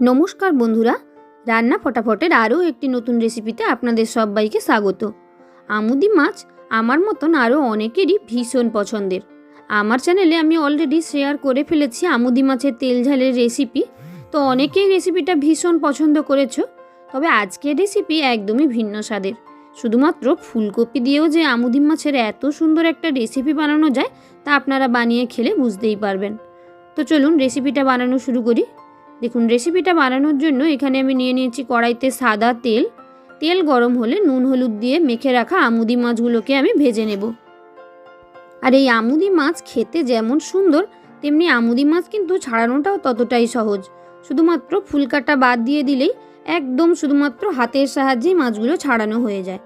নমস্কার বন্ধুরা, রান্না ফটাফটের আরও একটি নতুন রেসিপিতে আপনাদের সবাইকে স্বাগত। আমুদি মাছ আমার মতন আরও অনেকেরই ভীষণ পছন্দের। আমার চ্যানেলে আমি অলরেডি শেয়ার করে ফেলেছি আমুদি মাছের তেল ঝালের রেসিপি তো অনেকেই রেসিপিটা ভীষণ পছন্দ করেছ, তবে আজকের রেসিপি একদমই ভিন্ন স্বাদের। শুধুমাত্র ফুলকপি দিয়েও যে আমুদি মাছের এত সুন্দর একটা রেসিপি বানানো যায়, তা আপনারা বানিয়ে খেলে বুঝতেই পারবেন। তো চলুন রেসিপিটা বানানো শুরু করি। দেখুন রেসিপিটা বানানোর জন্য এখানে আমি নিয়ে নিয়েছি কড়াইতে সাদা তেল। তেল গরম হলে নুন, হলুদ দিয়ে মেখে রাখা আমুদি মাছগুলোকে আমি ভেজে নেব। আর এই আমুদি মাছ খেতে যেমন সুন্দর, তেমনি আমুদি মাছ কিন্তু ছাড়ানোটাও ততটাই সহজ। শুধুমাত্র ফুলকাটা বাদ দিয়ে দিলেই একদম শুধুমাত্র হাতের সাহায্যেই মাছগুলো ছাড়ানো হয়ে যায়।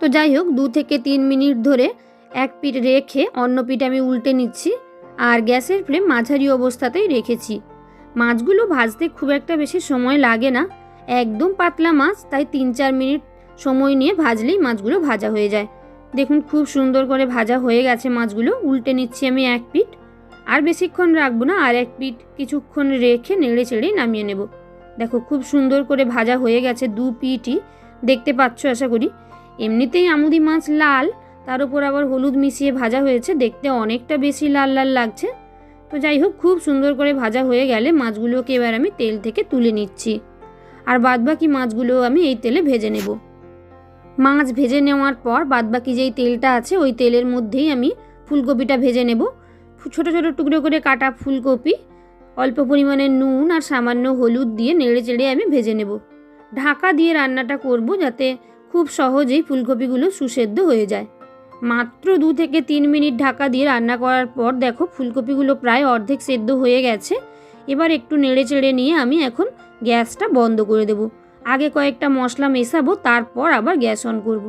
তো যাই হোক, দু থেকে তিন মিনিট ধরে এক পিঠ রেখে অন্য পিঠ আমি উল্টে নিচ্ছি। আর গ্যাসের ফ্লেম মাঝারি অবস্থাতেই রেখেছি। মাছগুলো ভাজতে খুব একটা বেশি সময় লাগে না। একদম পাতলা মাছ, তাই তিন চার মিনিট সময় নিয়ে ভাজলেই মাছগুলো ভাজা হয়ে যায়। দেখুন খুব সুন্দর করে ভাজা হয়ে গেছে মাছগুলো। উল্টে নিচ্ছি আমি এক পিঠ। আর বেশিক্ষণ রাখব না, আর এক পিঠ কিছুক্ষণ রেখে নেড়ে চেড়েই নামিয়ে নেব। দেখো খুব সুন্দর করে ভাজা হয়ে গেছে দু পিঠই। দেখতে পাচ্ছ, আশা করি। এমনিতেই আমুদি মাছ লাল, তার উপর আবার হলুদ মিশিয়ে ভাজা হয়েছে। দেখতে অনেকটা বেশি লাল লাল লাগছে। তো যাই হোক, খুব সুন্দর করে ভাজা হয়ে গেলে মাছগুলোকে এবার আমি তেল থেকে তুলে নিচ্ছি। আর বাদবাকি মাছগুলো আমি এই তেলে ভেজে নেব। মাছ ভেজে নেওয়ার পর বাদবাকি যেই তেলটা আছে, ওই তেলের মধ্যেই আমি ফুলকপিটা ভেজে নেব। ছোটো ছোটো টুকরো করে কাটা ফুলকপি, অল্প পরিমাণে নুন আর সামান্য হলুদ দিয়ে নেড়ে চেড়ে আমি ভেজে নেব। ঢাকা দিয়ে রান্নাটা করব যাতে খুব সহজেই ফুলকপিগুলো সুসেদ্ধ হয়ে যায়। মাত্র দু থেকে তিন মিনিট ঢাকা দিয়ে রান্না করার পর দেখো ফুলকপিগুলো প্রায় অর্ধেক সেদ্ধ হয়ে গেছে এবার একটু নেড়ে চেড়ে নিয়ে আমি এখন গ্যাসটা বন্ধ করে দেব আগে কয়েকটা মশলা মেশাবো, তারপর আবার গ্যাস অন করব।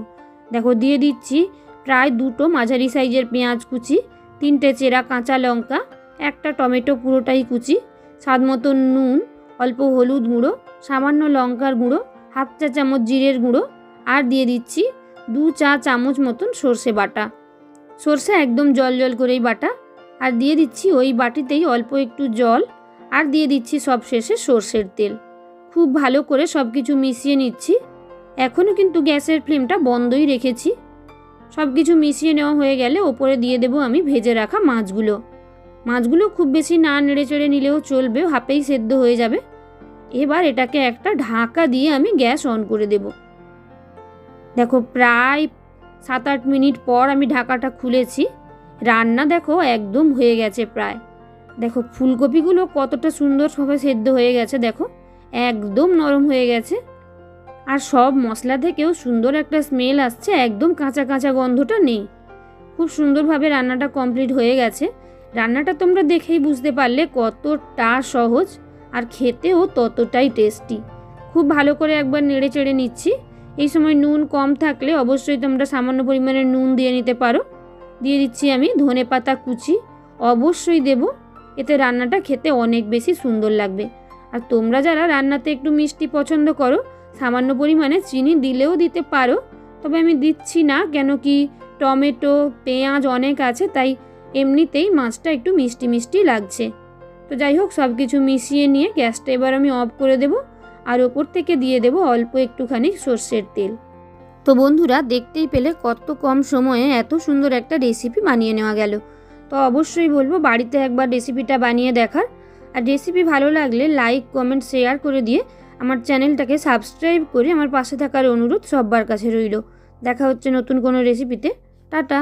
দেখো, দিয়ে দিচ্ছি প্রায় দুটো মাঝারি সাইজের পেঁয়াজ কুচি, তিনটে চেরা কাঁচা লঙ্কা, একটা টমেটো পুরোটাই কুচি, স্বাদ মতো নুন, অল্প হলুদ গুঁড়ো, সামান্য লঙ্কার গুঁড়ো, হাফ চা চামচ জিরের গুঁড়ো, আর দিয়ে দিচ্ছি দু চা চামচ মতন সর্ষে বাটা। সর্ষে একদম জল জল করেই বাটা। আর দিয়ে দিচ্ছি ওই বাটিতেই অল্প একটু জল। আর দিয়ে দিচ্ছি সব শেষে সর্ষের তেল। খুব ভালো করে সব কিছু মিশিয়ে নিচ্ছি। এখনও কিন্তু গ্যাসের ফ্লেমটা বন্ধই রেখেছি। সব কিছু মিশিয়ে নেওয়া হয়ে গেলে ওপরে দিয়ে দেবো আমি ভেজে রাখা মাছগুলো। মাছগুলো খুব বেশি না নেড়ে চেড়ে নিলেও চলবে, হাফেই সেদ্ধ হয়ে যাবে। এবার এটাকে একটা ঢাকা দিয়ে আমি গ্যাস অন করে দেবো। দেখো, প্রায় সাত আট মিনিট পর আমি ঢাকাটা খুলেছি। রান্না দেখো একদম হয়ে গেছে প্রায়। দেখো, ফুলকপিগুলো কতটা সুন্দরভাবে সেদ্ধ হয়ে গেছে, দেখো, একদম নরম হয়ে গেছে। আর সব মশলা থেকেও সুন্দর একটা স্মেল আসছে, একদম কাঁচা কাঁচা গন্ধটা নেই। খুব সুন্দরভাবে রান্নাটা কমপ্লিট হয়ে গেছে। রান্নাটা তোমরা দেখেই বুঝতে পারলে কতটা সহজ আর খেতেও ততটাই টেস্টি। খুব ভালো করে একবার নেড়ে চেড়ে নিচ্ছি। এই সময় নুন কম থাকলে অবশ্যই তোমরা সামান্য পরিমাণে নুন দিয়ে নিতে পারো। দিয়ে দিচ্ছি আমি ধনে পাতা কুচি। অবশ্যই দেব। এতে রান্নাটা খেতে অনেক বেশি সুন্দর লাগবে। আর তোমরা যারা রান্নাতে একটু মিষ্টি পছন্দ করো, সামান্য পরিমাণে চিনি দিলেও দিতে পারো। তবে আমি দিচ্ছি না, কেন কি টমেটো, পেঁয়াজ অনেক আছে, তাই এমনিতেই মাছটা একটু মিষ্টি মিষ্টি লাগছে। তো যাই হোক সব কিছু মিশিয়ে নিয়ে গ্যাসটা এবার আমি অফ করে দেবো। আর ওপর থেকে দিয়ে দেবো অল্প একটুখানি সর্ষের তেল। তো বন্ধুরা, দেখতেই পেলে কত কম সময়ে এত সুন্দর একটা রেসিপি বানিয়ে নেওয়া গেল। তো অবশ্যই বলব, বাড়িতে একবার রেসিপিটা বানিয়ে দেখার। আর রেসিপি ভালো লাগলে লাইক কমেন্ট শেয়ার করে দিয়ে আমার চ্যানেলটাকে সাবস্ক্রাইব করে আমার পাশে থাকার অনুরোধ সব্বার কাছে রইল। দেখা হচ্ছে নতুন কোনো রেসিপিতে টাটা!